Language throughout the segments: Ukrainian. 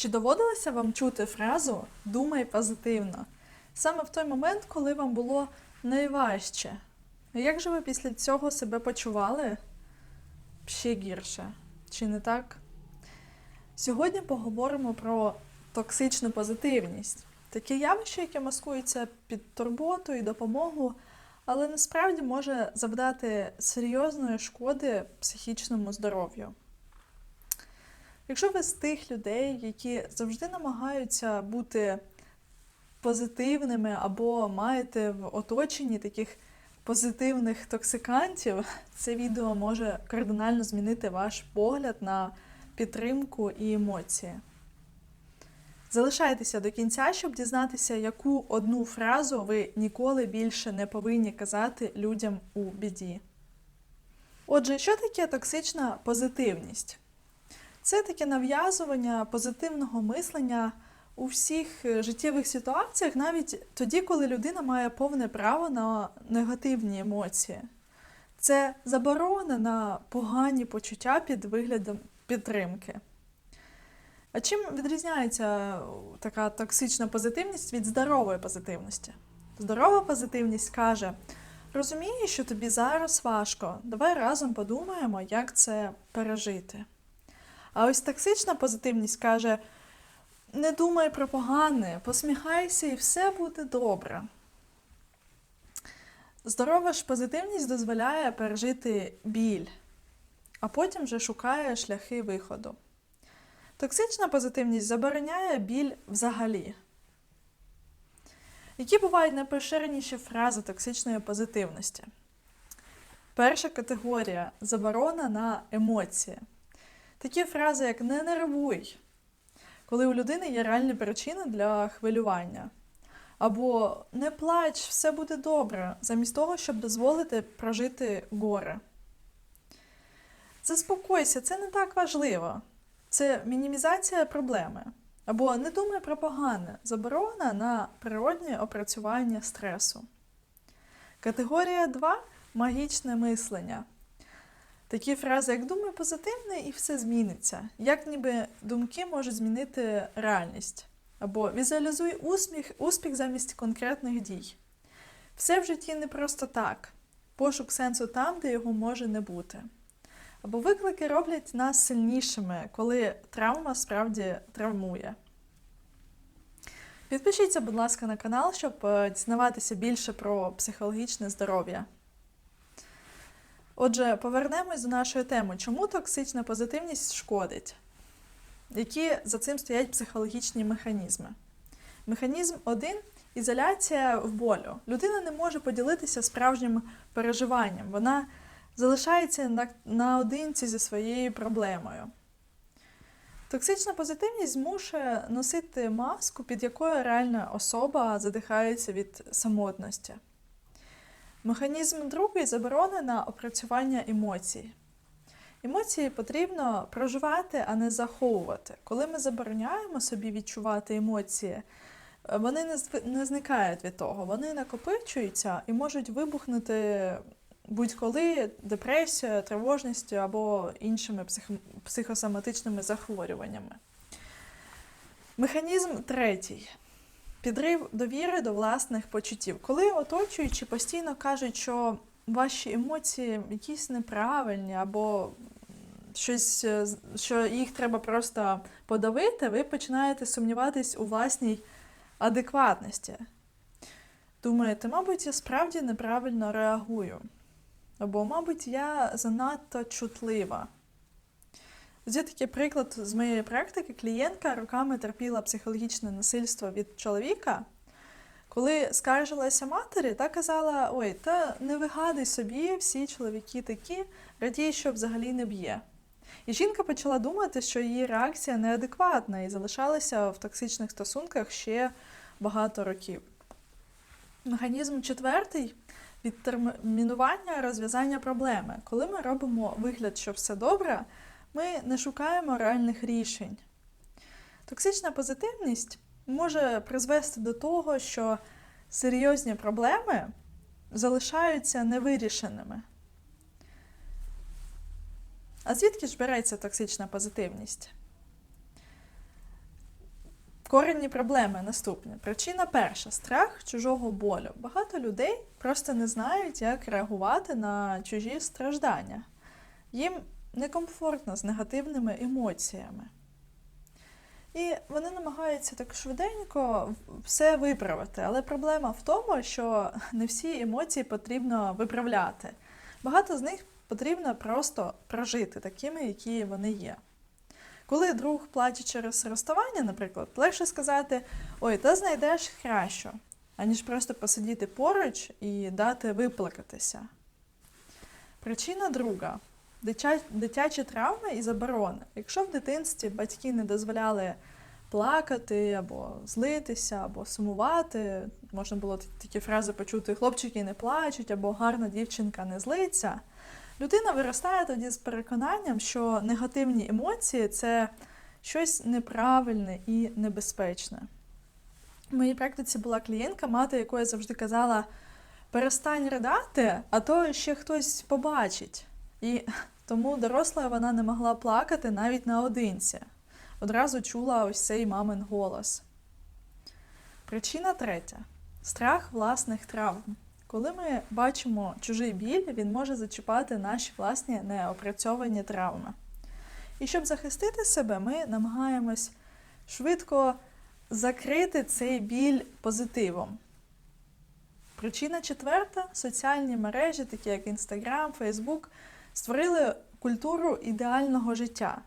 Чи доводилося вам чути фразу Думай позитивно? Саме в той момент, коли вам було найважче. Як же ви після цього себе почували? Ще гірше. Чи не так? Сьогодні поговоримо про токсичну позитивність. Таке явище, яке маскується під турботу і допомогу, але насправді може завдати серйозної шкоди психічному здоров'ю. Якщо ви з тих людей, які завжди намагаються бути позитивними або маєте в оточенні таких позитивних токсикантів, це відео може кардинально змінити ваш погляд на підтримку і емоції. Залишайтеся до кінця, щоб дізнатися, яку одну фразу ви ніколи більше не повинні казати людям у біді. Отже, що таке токсична позитивність? Це таке нав'язування позитивного мислення у всіх е, життєвих ситуаціях, навіть тоді, коли людина має повне право на негативні емоції. Це заборона на погані почуття під виглядом підтримки. А чим відрізняється така токсична позитивність від здорової позитивності? Здорова позитивність каже: розумію, що тобі зараз важко, давай разом подумаємо, як це пережити. А ось токсична позитивність каже: не думай про погане, посміхайся і все буде добре. Здорова ж позитивність дозволяє пережити біль, а потім вже шукає шляхи виходу. Токсична позитивність забороняє біль взагалі. Які бувають найпоширеніші фрази токсичної позитивності? Перша категорія заборона на емоції. Такі фрази, як не нервуй, коли у людини є реальні причини для хвилювання. Або не плач, все буде добре, замість того, щоб дозволити прожити горе. Заспокойся, це не так важливо. Це мінімізація проблеми. Або не думай про погане, заборона на природнє опрацювання стресу. Категорія 2 магічне мислення. Такі фрази, як думай позитивне, і все зміниться. Як ніби думки можуть змінити реальність. Або візуалізуй усміх, успіх замість конкретних дій. Все в житті не просто так. Пошук сенсу там, де його може не бути. Або виклики роблять нас сильнішими, коли травма справді травмує. Підпишіться, будь ласка, на канал, щоб е, дізнаватися більше про психологічне здоров'я. Отже, повернемось до нашої теми. Чому токсична позитивність шкодить? Які за цим стоять психологічні механізми? Механізм один ізоляція в болю. Людина не може поділитися справжнім переживанням. Вона залишається наодинці зі своєю проблемою. Токсична позитивність змушує носити маску, під якою реальна особа задихається від самотності. Механізм другий заборони на опрацювання емоцій. Емоції потрібно проживати, а не заховувати. Коли ми забороняємо собі відчувати емоції, вони не не зникають від того, вони накопичуються і можуть вибухнути будь-коли депресією, тривожністю або іншими психосоматичними захворюваннями. Механізм третій. Підрив довіри до власних почуттів. Коли оточуючі постійно кажуть, що ваші емоції якісь неправильні, або щось, що їх треба просто подавити, ви починаєте сумніватись у власній адекватності. Думаєте, мабуть, я справді неправильно реагую. Або, мабуть, я занадто чутлива. Є такий приклад з моєї практики. Клієнтка роками терпіла психологічне насильство від чоловіка. Коли скаржилася матері, та казала: Ой, та не вигадуй собі, всі чоловіки такі, радій, що взагалі не б'є. І жінка почала думати, що її реакція неадекватна і залишалася в токсичних стосунках ще багато років. Механізм четвертий відтермінування розв'язання проблеми. Коли ми робимо вигляд, що все добре, ми не шукаємо реальних рішень. Токсична позитивність може призвести до того, що серйозні проблеми залишаються невирішеними. А звідки ж береться токсична позитивність? корінні проблеми наступні. Причина перша страх чужого болю. Багато людей просто не знають, як реагувати на чужі страждання. Їм некомфортно з негативними емоціями. І вони намагаються так швиденько все виправити. Але проблема в тому, що не всі емоції потрібно виправляти. Багато з них потрібно просто прожити такими, які вони є. Коли друг плаче через розставання, наприклад, легше сказати: ой, та знайдеш краще, аніж просто посидіти поруч і дати виплакатися. Причина друга дитячі травми і заборони. Якщо в дитинстві батьки не дозволяли плакати або злитися, або сумувати, можна було такі фрази почути хлопчики не плачуть, або гарна дівчинка не злиться. Людина виростає тоді з переконанням, що негативні емоції це щось неправильне і небезпечне. В моїй практиці була клієнтка, мати якої завжди казала: перестань ридати, а то ще хтось побачить. І тому доросла вона не могла плакати навіть наодинці. Одразу чула ось цей мамин голос. Причина третя страх власних травм. Коли ми бачимо чужий біль, він може зачіпати наші власні неопрацьовані травми. І щоб захистити себе, ми намагаємось швидко закрити цей біль позитивом. Причина четверта соціальні мережі, такі як Інстаграм, Фейсбук, створили культуру ідеального життя.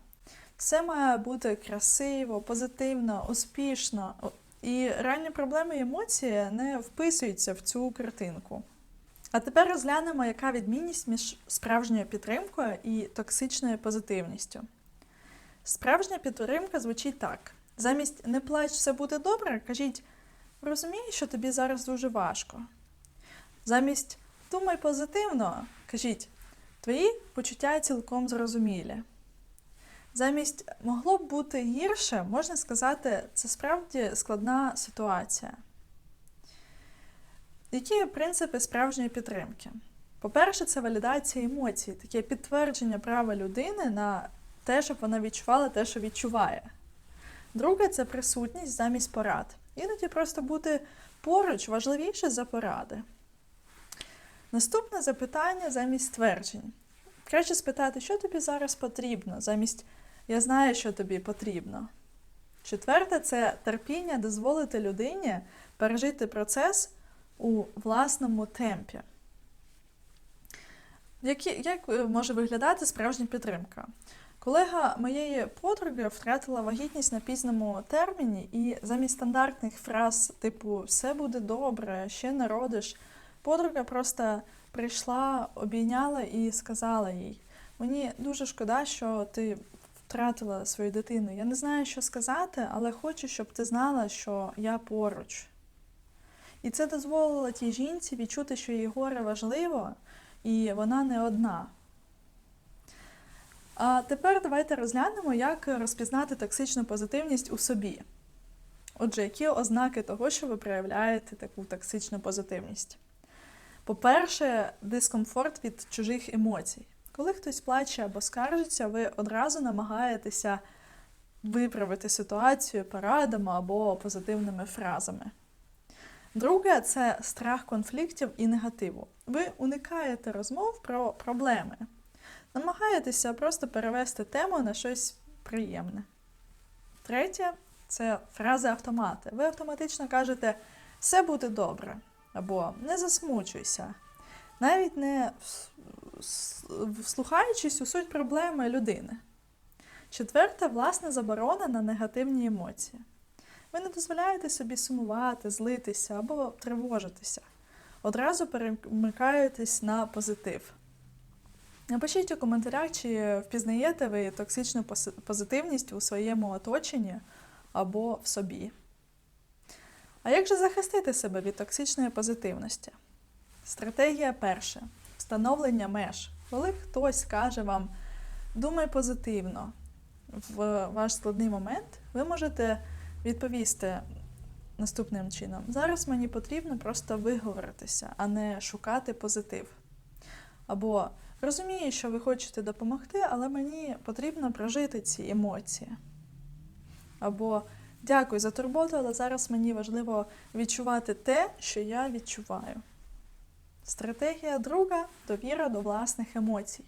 Все має бути красиво, позитивно, успішно. І реальні проблеми і емоції не вписуються в цю картинку. А тепер розглянемо, яка відмінність між справжньою підтримкою і токсичною позитивністю. Справжня підтримка звучить так: замість не плач, все буде добре, кажіть, розумію, що тобі зараз дуже важко. Замість думай позитивно, кажіть, твої почуття цілком зрозумілі. Замість могло б бути гірше, можна сказати, це справді складна ситуація. Які принципи справжньої підтримки? По-перше, це валідація емоцій, таке підтвердження права людини на те, щоб вона відчувала те, що відчуває. Друге це присутність замість порад. Іноді просто бути поруч важливіше за поради. Наступне запитання замість тверджень. Краще спитати, що тобі зараз потрібно, замість я знаю, що тобі потрібно. Четверте це терпіння дозволити людині пережити процес у власному темпі. Як, як може виглядати справжня підтримка? Колега моєї подруги втратила вагітність на пізному терміні, і замість стандартних фраз, типу все буде добре, ще народиш, подруга просто прийшла, обійняла і сказала їй: Мені дуже шкода, що ти втратила свою дитину. Я не знаю, що сказати, але хочу, щоб ти знала, що я поруч. І це дозволило тій жінці відчути, що її горе важливо, і вона не одна. А тепер давайте розглянемо, як розпізнати токсичну позитивність у собі. Отже, які ознаки того, що ви проявляєте таку токсичну позитивність? По-перше, дискомфорт від чужих емоцій. Коли хтось плаче або скаржиться, ви одразу намагаєтеся виправити ситуацію порадами або позитивними фразами. Друге це страх конфліктів і негативу. Ви уникаєте розмов про проблеми, намагаєтеся просто перевести тему на щось приємне. Третє це фрази автомати. Ви автоматично кажете все буде добре або не засмучуйся. Навіть не вслухаючись у суть проблеми людини. Четверте, власне, заборона на негативні емоції. Ви не дозволяєте собі сумувати, злитися або тривожитися. Одразу перемикаєтесь на позитив. Напишіть у коментарях, чи впізнаєте ви токсичну позитивність у своєму оточенні або в собі. А як же захистити себе від токсичної позитивності? Стратегія перша встановлення меж. Коли хтось каже вам думай позитивно в ваш складний момент, ви можете відповісти наступним чином: зараз мені потрібно просто виговоритися, а не шукати позитив. Або розумію, що ви хочете допомогти, але мені потрібно прожити ці емоції. Або Дякую за турботу, але зараз мені важливо відчувати те, що я відчуваю. Стратегія друга довіра до власних емоцій.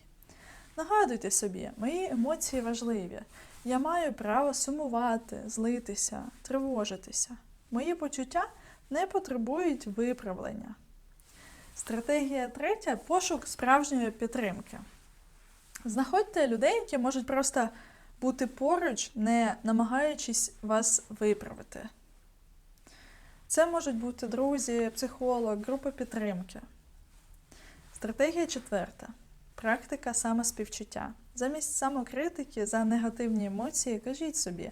Нагадуйте собі, мої емоції важливі. Я маю право сумувати, злитися, тривожитися. Мої почуття не потребують виправлення. Стратегія третя пошук справжньої підтримки. Знаходьте людей, які можуть просто бути поруч, не намагаючись вас виправити. Це можуть бути друзі, психолог, група підтримки. Стратегія четверта. Практика самоспівчуття. Замість самокритики за негативні емоції кажіть собі,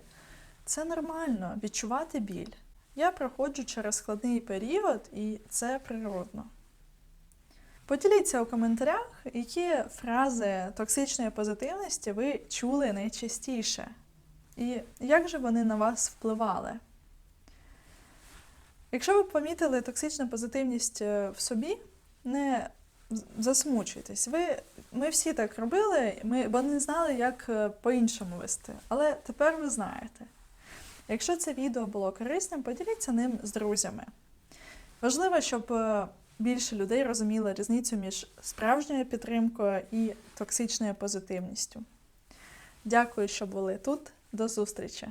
це нормально відчувати біль. Я проходжу через складний період, і це природно. Поділіться у коментарях, які фрази токсичної позитивності ви чули найчастіше, і як же вони на вас впливали. Якщо ви помітили токсичну позитивність е, в собі, не засмучуйтесь. Ви, ми всі так робили, ми, бо не знали, як е, по-іншому вести. Але тепер ви знаєте. Якщо це відео було корисним, поділіться ним з друзями. Важливо, щоб е, більше людей розуміли різницю між справжньою підтримкою і токсичною позитивністю. Дякую, що були тут. До зустрічі!